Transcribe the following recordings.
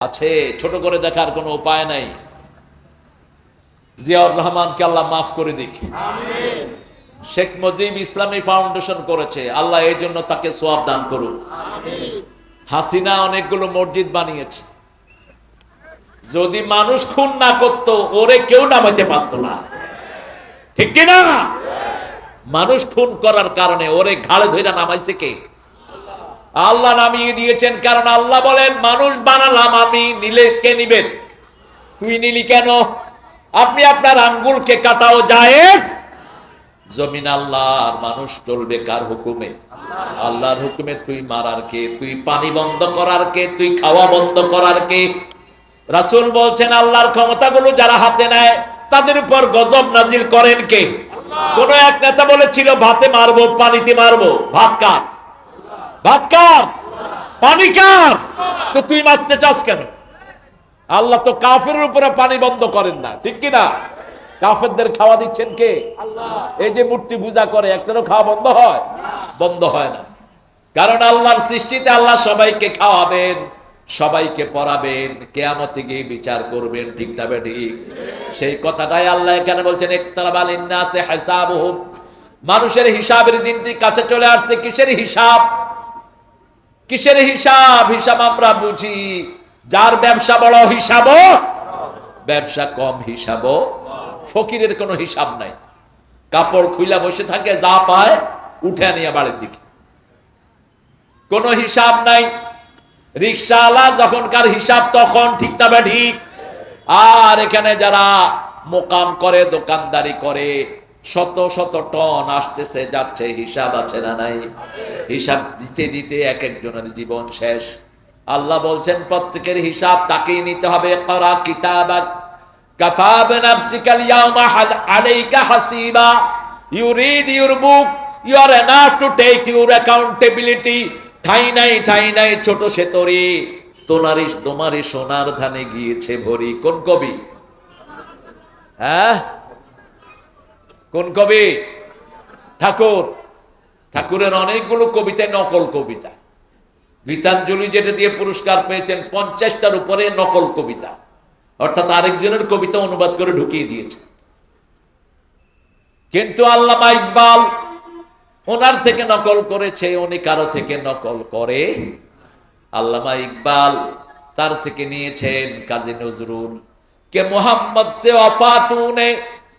আছে ছোট করে দেখার কোনো উপায় নাই। জিয়াউর রহমানকে আল্লাহ মাফ করে দিক। শেখ মুজিব ইসলামী ফাউন্ডেশন করেছে আল্লাহ এই জন্য তাকে সোয়াব দান করুন হাসিনা অনেকগুলো মসজিদ বানিয়েছে। যদি মানুষ খুন না করত ওরে কেউ নামাইতে পারতো না। ঠিক কিনা? মানুষ খুন করার কারণে ওরে ঘাড়ে ধরে নামাইছে কে? আল্লাহ নামিয়ে দিয়েছেন কারণ আল্লাহ বলেন মানুষ বানালাম আমি নিলে কে নিবেন তুই নিলি কেন? আপনি আপনার আঙ্গুলকে কাটাও জায়েজ? জমিন আল্লাহর মানুষ চলবে কার হুকুমে? আল্লাহর হুকুমে তুই মারার কে? তুই পানি বন্ধ করার কে? তুই খাওয়া বন্ধ করার কে? রাসূল বলছেন আল্লাহর ক্ষমতাগুলো যারা হাতে নেয় তাদের উপর গজব নাজিল করেন কে? কোন এক নেতা বলেছিল ভাতে মারবো পানিতে মারবো ভাত কার ভাত কার পানি কার তো তুই মারতে চাস কেন? আল্লাহ তো কাফের উপরে পানি বন্ধ করেন না, ঠিক কি না? কাফেরদের খাওয়া দিচ্ছেন কে? এই যে মূর্তি পূজা করে, একটারও খাওয়া বন্ধ হয়? বন্ধ হয় না। কারণ আল্লাহর সৃষ্টিতে আল্লাহ সবাইকে খাওয়াবেন, সবাইকে পড়াবেন, কেয়ামতে গিয়ে বিচার করবেন, ঠিক তবে ঠিক সেই কথাটাই আল্লাহ এখানে বলছেন একতারাবাল মানুষের হিসাবের দিনটি কাছে চলে আসছে, কিসের হিসাব? কিসের হিসাব? হিসাব আমরা বুঝি। যার ব্যবসা বড় হিসাব ব্যবসা কম হিসাব ফকিরের কোনো হিসাব নাই। কাপড় খুইলা বসে থাকে, যা পায় উঠে নিয়ে বাড়ির দিকে। কোনো হিসাব নাই। রিক্সাওয়ালা যখনকার হিসাব, তখন ঠিক তবে ঠিক। আর এখানে যারা মোকাম করে, দোকানদারি করে শত শত টন আসতেছে, যাচ্ছে, হিসাব আছে না নাই? হিসাব দিতে দিতে এক একজনের জীবন শেষ। আল্লাহ বলছেন, প্রত্যেকের হিসাব তাকেই নিতে হবে। করা কিতাবাক, কাফা ইয়াউমা আলাইকা হাসিবা। You read your book you are enough to take your accountability ঠাই নাই ঠাই নাই, ছোট সেতরি তোনারি তোমারই সোনার ধানে গিয়েছে ভরি। কোন কবি? হ্যাঁ? কোন কবি? ঠাকুর। ঠাকুরের অনেকগুলো কবিতায় নকল কবিতা। গীতাঞ্জলি যেটা দিয়ে পুরস্কার পেয়েছেন, পঞ্চাশটার উপরে নকল কবিতা। অর্থাৎ আরেকজনের কবিতা অনুবাদ করে ঢুকিয়ে দিয়েছে কিন্তু আল্লামা ইকবাল ওনার থেকে নকল করেছে, উনি কারও থেকে নকল করে। আল্লামা ইকবাল তার থেকে নিয়েছেন কাজী নজরুল। কে মোহাম্মদ সে অফাতুনে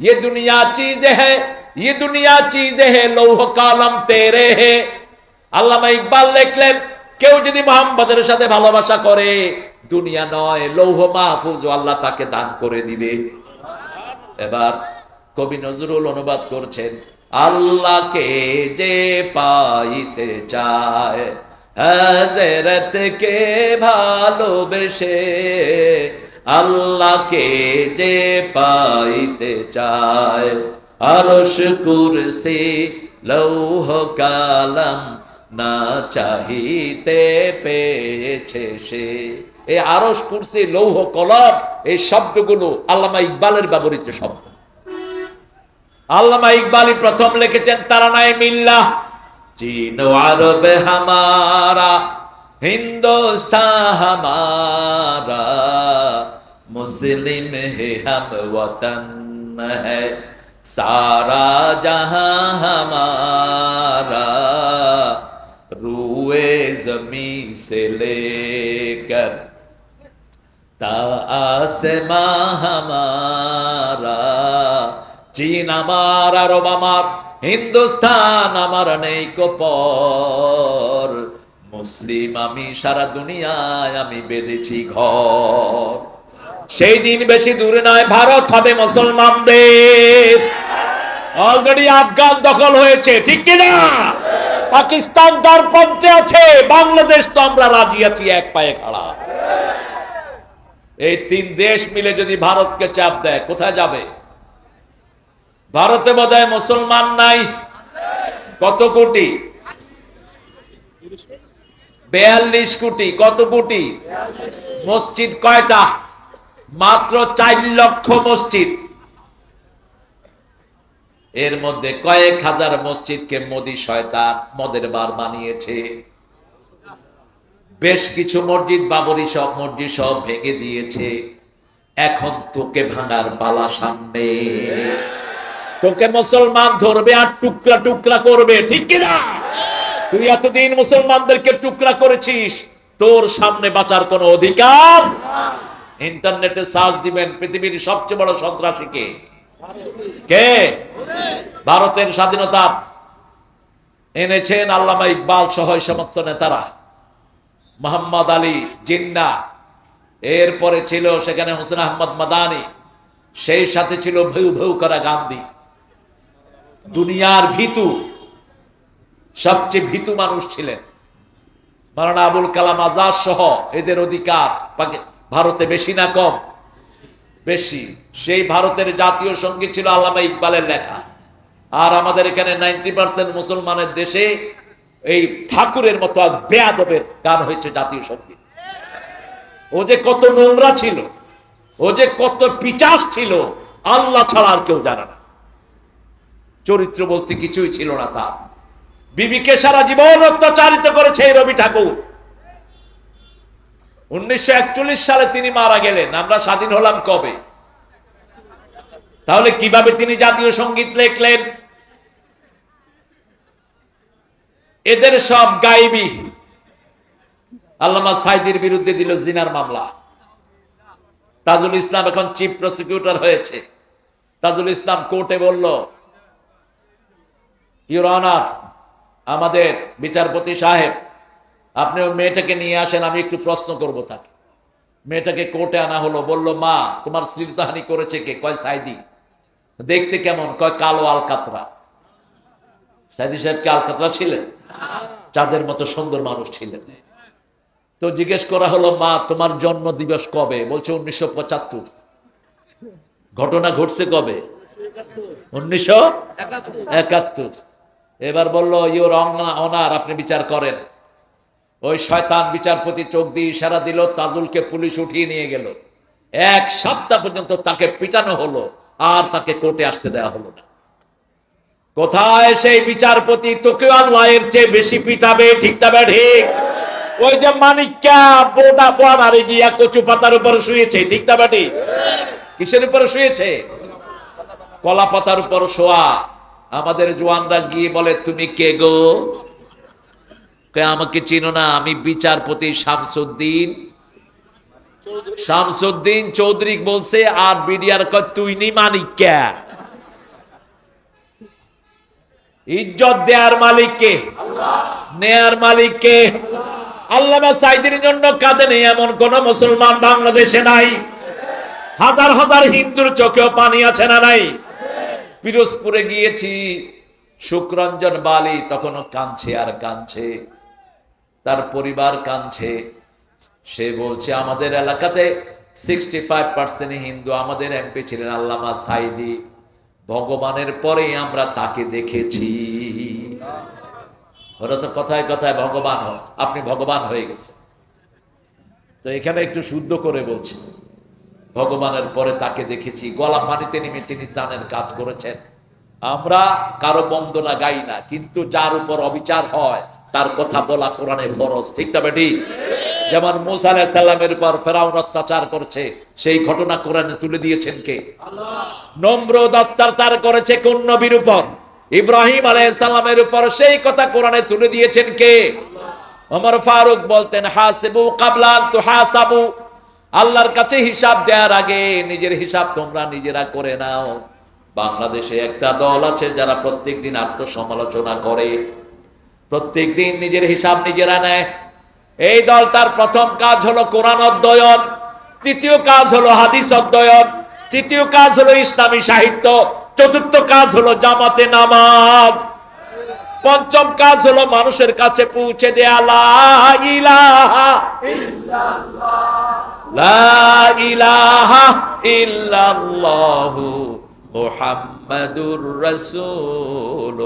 ये दुनिया चीज है ये दुनिया चीज है লৌহ কালাম তেরে হে আল্লামা ইকবাল লিখলেন কেউ যদি মোহাম্মদের সাথে ভালোবাসা করে দুনিয়া নয় লৌহ মাহফুজ আল্লাহ তাকে দান করে দিবে এবার কবি নজরুল অনুবাদ করছেন আল্লাহকে যে পাইতে চায় হজরত কে ভালোবেসে আল্লাহকে যে পাইতে চায়। আরশ কুরসি লৌহ কালাম না চাহিতে পেয়েছে সে। এই আরশ কুরসি, লৌহ কলম, এই শব্দগুলো আল্লামা ইকবালের ব্যবহৃত শব্দ। আল্লামা ইকবালই প্রথম লিখেছেন তারানায় মিল্লাহ। চীন আরব হামারা हिंदुस्तान हमारा, मुस्लिम है हम वतन है। सारा जहाँ हमारा, रूए जमी से लेकर तासमा हमारा। चीन हमारा रोब हिंदुस्तान हमारा नहीं को पौर। মুসলিম, আমি সারা দুনিয়ায় আমি বেঁধেছি ঘর। সেই দিন বেশি দূরে নয়, ভারত হবে মুসলমানদের। অলরেডি আফগান দখল হয়েছে, ঠিক কিনা? পাকিস্তান তার পন্থে আছে, বাংলাদেশ তো আমরা রাজি আছি, এক পায়ে খাড়া। এই তিন দেশ মিলে যদি ভারতকে চাপ দেয়, কোথায় যাবে? ভারতে বোধহয় মুসলমান নাই। কত কোটি? বেয়াল্লিশ কোটি, কত কোটি? মসজিদ কয়টা? মাত্র চার লক্ষ মসজিদ। এর মধ্যে কয়েক হাজার মসজিদকে মোদি শয়তান মদের বার বানিয়েছে। বেশ কিছু মসজিদ, বাবরি সব মসজিদ সব ভেঙে দিয়েছে। এখন তোকে ভাঙার পালা সামনে। তোকে মুসলমান ধরবে আর টুকরা টুকরা করবে, ঠিক কিনা? তুই এতদিন মুসলমানদেরকে টুকরা করেছিস, তোর সামনে বাঁচার কোনো অধিকার? ইন্টারনেটে সার্চ দিবেন পৃথিবীর সবচেয়ে বড় সন্ত্রাসী কে? ভারতের স্বাধীনতা এনেছেন আল্লামা ইকবাল সহ সমস্ত নেতারা। মোহাম্মদ আলী জিন্না, এরপরে ছিল সেখানে হোসেন আহমদ মাদানি, সেই সাথে ছিল ভেউ ভেউ করা গান্ধী। দুনিয়ার ভীতু সবচেয়ে ভীতু মানুষ ছিলেন। মারানা আবুল কালাম আজাদ সহ এদের অধিকার ভারতে বেশি না কম? বেশি। সেই ভারতের জাতীয় সংগীত ছিল আল্লামা ইকবালের লেখা। আর আমাদের এখানে নাইনটি পার্সেন্ট মুসলমানের দেশে এই ঠাকুরের মতো বেয়াদবের গান হয়েছে জাতীয় সংগীত। ও যে কত নোংরা ছিল, ও যে কত পিচাস ছিল, আল্লাহ ছাড়া আর কেউ জানে না। চরিত্র বলতে কিছুই ছিল না তার। বিবিকে সারা জীবন অত্যাচারিত করেছে এই রবি ঠাকুর। উনিশশো একচল্লিশ সালে তিনি মারা গেলেন, আমরা স্বাধীন হলাম কবে? তাহলে কীভাবে তিনি জাতীয় সংগীত লেখলেন? এদের সব গাইবি। আল্লামা সাইদির বিরুদ্ধে দিল জিনার মামলা। তাজুল ইসলাম এখন চিফ প্রসিকিউটর হয়েছে। তাজুল ইসলাম কোর্টে বলল, ইউর অনার আমাদের বিচারপতি সাহেব, আপনি ওই মেয়েটাকে নিয়ে আসেন, আমি একটু প্রশ্ন করব তাকে। মেয়েটাকে কোর্টে আনা হলো, বলল, মা, তোমার শ্লীলতাহানি করেছে কে? কয় সাইদি? দেখতে কেমন? কয় কালো আলকাতরা। সাইদি সাহেব কি আলকাতরা ছিলেন? চাঁদের মতো সুন্দর মানুষ ছিলেন। তো জিজ্ঞেস করা হলো, মা, তোমার জন্ম দিবস কবে? বলছে, উনিশশো পঁচাত্তর। ঘটনা ঘটছে কবে? উনিশশো একাত্তর। এবার বলল ইউর অনার, আপনি বিচার করেন। ওই শয়তান বিচারপতি চোখ দিয়ে ইশারা দিল, তাজুলকে পুলিশ উঠিয়ে নিয়ে গেল। এক সপ্তাহ পর্যন্ত তাকে পিটানো হলো, আর তাকে কোর্টে আসতে দেওয়া হলো না। কোথায় সেই বিচারপতি? তোকে আল্লাহ এর চেয়ে বেশি পিটাবে, ঠিক তবে ঠিক। ওই যে মানিকা বোটা পোয়ারে গিয়া কচু পাতার উপর শুয়েছে, ঠিক তবে ঠিক। কিসের উপর শুয়েছে? কলা পাতার উপর শোয়া। আমাদের জোয়ানরা গিয়ে বলে, তুমি কে গো? আমাকে চিনো না, আমি বিচারপতি শামসুদ্দিন। শামসুদ্দিন চৌধুরী বলছে, আর বিডিআর কয়, তুই নি মানিকা ইজ্জত দেয়ার মালিককে নেয়ার মালিককে আল্লামা সাইদের জন্য কাঁদে নেই এমন কোন মুসলমান বাংলাদেশে নাই। হাজার হাজার হিন্দুর চোখেও পানি আছে না নাই? পিরোজপুরে গিয়েছি। শুক্রঞ্জন বালি তখনও কাঁদছে আর কাঁদছে। তার পরিবার কাঁদছে। সে বলছে, আমাদের এলাকাতে সিক্সটি ফাইভ পার্সেন্ট হিন্দু, আমাদের এমপি ছিলেন আল্লামা সাইদি। ভগবানের পরে আমরা তাকে দেখেছি। ওরা তো কথায় কথায় ভগবান আপনি ভগবান হয়ে গেছেন। তো এখানে একটু শুদ্ধ করে বলছি। ভগবানের পরে তাকে দেখেছি। গলা পানিতে নেমে তিনি ত্রাণের কাজ করেছেন। আমরা কারও বন্দনা গাই না, কিন্তু যার উপর অবিচার হয়, তার কথা বলা কোরআনে ফরজ। ঠিক তবে যেমন মুসা সাল্লামের উপর ফেরাউন অত্যাচার করছে, সেই ঘটনা কোরআনে তুলে দিয়েছেন কে? নম্র নম্রদ অত্যাচার করেছে কোন নবীর উপর? ইব্রাহিম আলাইসাল্লামের উপর সেই কথা কোরআনে তুলে দিয়েছেন কে? ওমর ফারুক বলতেন, হাসিবু কাবলান তু হাসাবু আল্লাহর কাছে হিসাব দেওয়ার আগে নিজের হিসাব তোমরা নিজেরা করে নাও। বাংলাদেশে একটা দল আছে যারা প্রত্যেকদিন আত্মসমালোচনা করে। প্রত্যেকদিন নিজের হিসাব নিজেরা নেয়। এই দল তার প্রথম কাজ হলো কোরআন অধ্যয়ন, তৃতীয় কাজ হলো হাদিস অধ্যয়ন, তৃতীয় কাজ হলো ইসলামী সাহিত্য, চতুর্থ কাজ হলো জামাতে নামাজ, পঞ্চম কাজ হলো মানুষের কাছে পৌঁছে দেয়া ইলাহা ইল্লাল্লাহু। মুহাম্মাদুর রাসূলুল্লাহ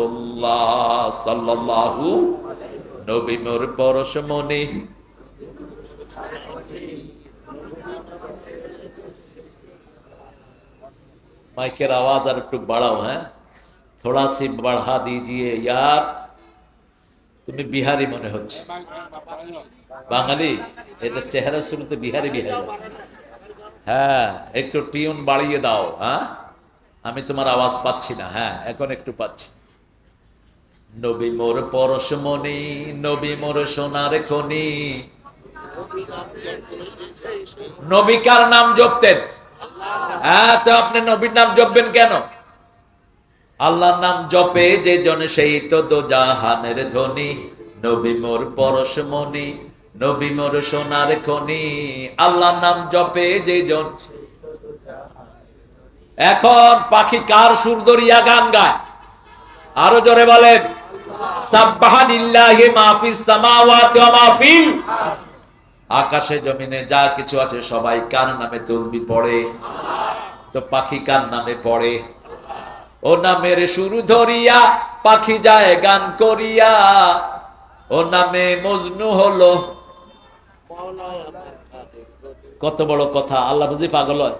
সাল্লাল্লাহু নবী মোর পরশ মনে माइकेर आवाज और टुक बढ़ाओ है थोड़ा सी बढ़ा दीजिए यार তুমি বিহারি মনে হচ্ছে। বাঙালি, এটা চেহারা শুরুতে বিহারি বিহারি হ্যাঁ। একটু টিউন বাড়িয়ে দাও হ্যাঁ? আমি তোমার আওয়াজ পাচ্ছি না হ্যাঁ এখন একটু পাচ্ছি। নবী মোর পরশমণি নবী মোর সোনার খনি। নবী কার নাম জপতেন? হ্যাঁ তো আপনি নবীর নাম জপবেন কেন? আল্লাহর নাম জপে, যে জন সেই তো দো জাহানের ধ্বনি। নবী মোর পরশমণি নবী মোর সোনার খনি। আল্লাহর নাম জপে, যে জন এখন পাখি কার সুর দরিয়া গান গায়? আরও জোরে বলেন আকাশে, জমিনে যা কিছু আছে সবাই কার নামে তসবি পড়ে? তো পাখি কার নামে পড়ে? ও নামের শুরু ধরিয়া পাখি যায় গান করিয়া। ও নামে মজনু হলো। কত বড় কথা, আল্লাহ বুঝি পাগল হয়?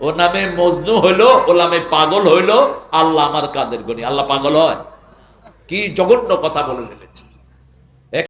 ও নামে মজনু হইল, ও নামে পাগল হইল, আল্লাহ আমার কাদের গনি, আল্লাহ পাগল হয়? কি জঘন্য কথা বলে ফেলেছে।